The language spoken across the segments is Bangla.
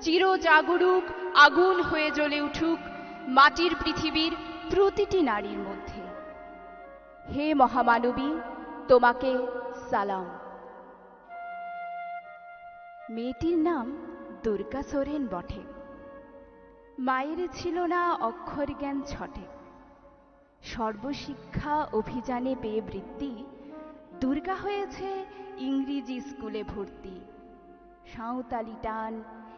চিরজাগরুক, আগুন হয়ে জ্বলে উঠুক মাটির পৃথিবীর প্রতিটি নারীর মধ্যে। হে মহামানবী, তোমাকে সালাম। মেয়েটির নাম দুর্গা সোরেন বটে। মায়ের ছিল না অক্ষর জ্ঞান ছটে। সর্বশিক্ষা অভিযানে পেয়ে বৃত্তি, দুর্গা হয়েছে ইংরেজি স্কুলে ভর্তি। সাঁওতালি টান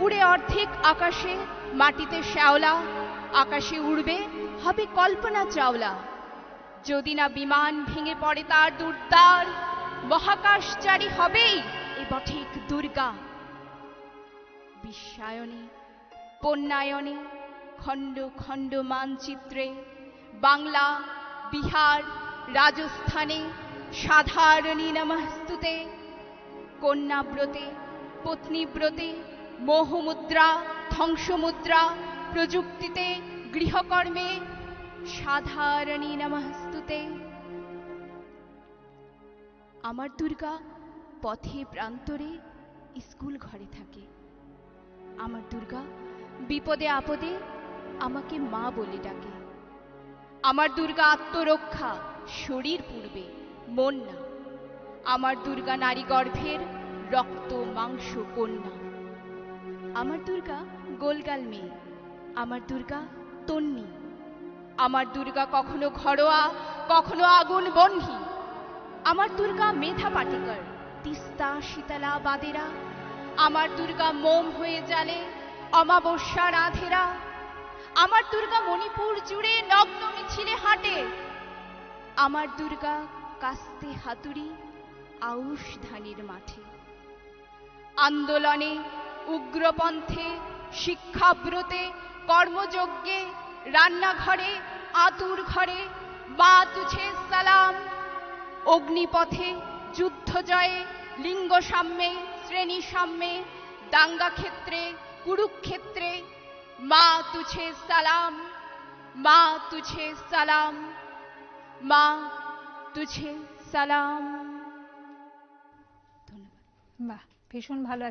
উড়ে অর্ধেক আকাশে, মাটিতে শ্যাওলা, আকাশে উড়বে, হবে কল্পনা চাওলা। যদি না বিমান ভেঙে পড়ে তার দুর্দার, মহাকাশচারী হবেই এ বঠিক দুর্গা। বিশ্বায়নে, পণ্যায়নে, খণ্ড খণ্ড মানচিত্রে, বাংলা, বিহার, রাজস্থানে, সাধারণী নমস্তুতে, কন্যাব্রতে, পত্নীব্রতে মোহমুদ্রা, ধ্বংসমুদ্রা প্রযুক্তিতে, গৃহকর্মে, সাধারণী নমস্তুতে। আমার দুর্গা পথে প্রান্তরে স্কুল ঘরে থাকে। আমার দুর্গা বিপদে আপদে আমাকে মা বলে ডাকে। আমার দুর্গা আত্মরক্ষা শরীর পূর্বে, মন না। আমার দুর্গা নারী গর্ভের রক্ত, মাংস, কন্যা। আমার দুর্গা গোলগাল মেয়ে। আমার দুর্গা তন্নি। আমার দুর্গা কখনো ঘরোয়া, কখনো আগুন বহ্নি আমার দুর্গা মেধা পাটিকর, তিস্তা, শীতলা, বাদেরা। আমার দুর্গা মোম হয়ে জালে অমাবস্যা রাধেরা। আমার দুর্গা মণিপুর জুড়ে নগ্ন মিছিলে হাঁটে। আমার দুর্গা কাস্তে হাতুড়ি, আউশ ধানের মাঠে। আন্দোলনে উগ্রপন্থে, শিক্ষাব্রতে, কর্মযজ্ঞে, রান্নাঘরে আতুর ঘরে মা তুছে সালাম, অগ্নিপথে যুদ্ধ জয়ে লিঙ্গ সাম্যে শ্রেণি সাম্যে দাঙ্গা ক্ষেত্রে কুরুক্ষেত্রে, মা তুছে সালাম, মা তুছে সালাম, মা তুছে সালাম। বাহ, ভীষণ ভালো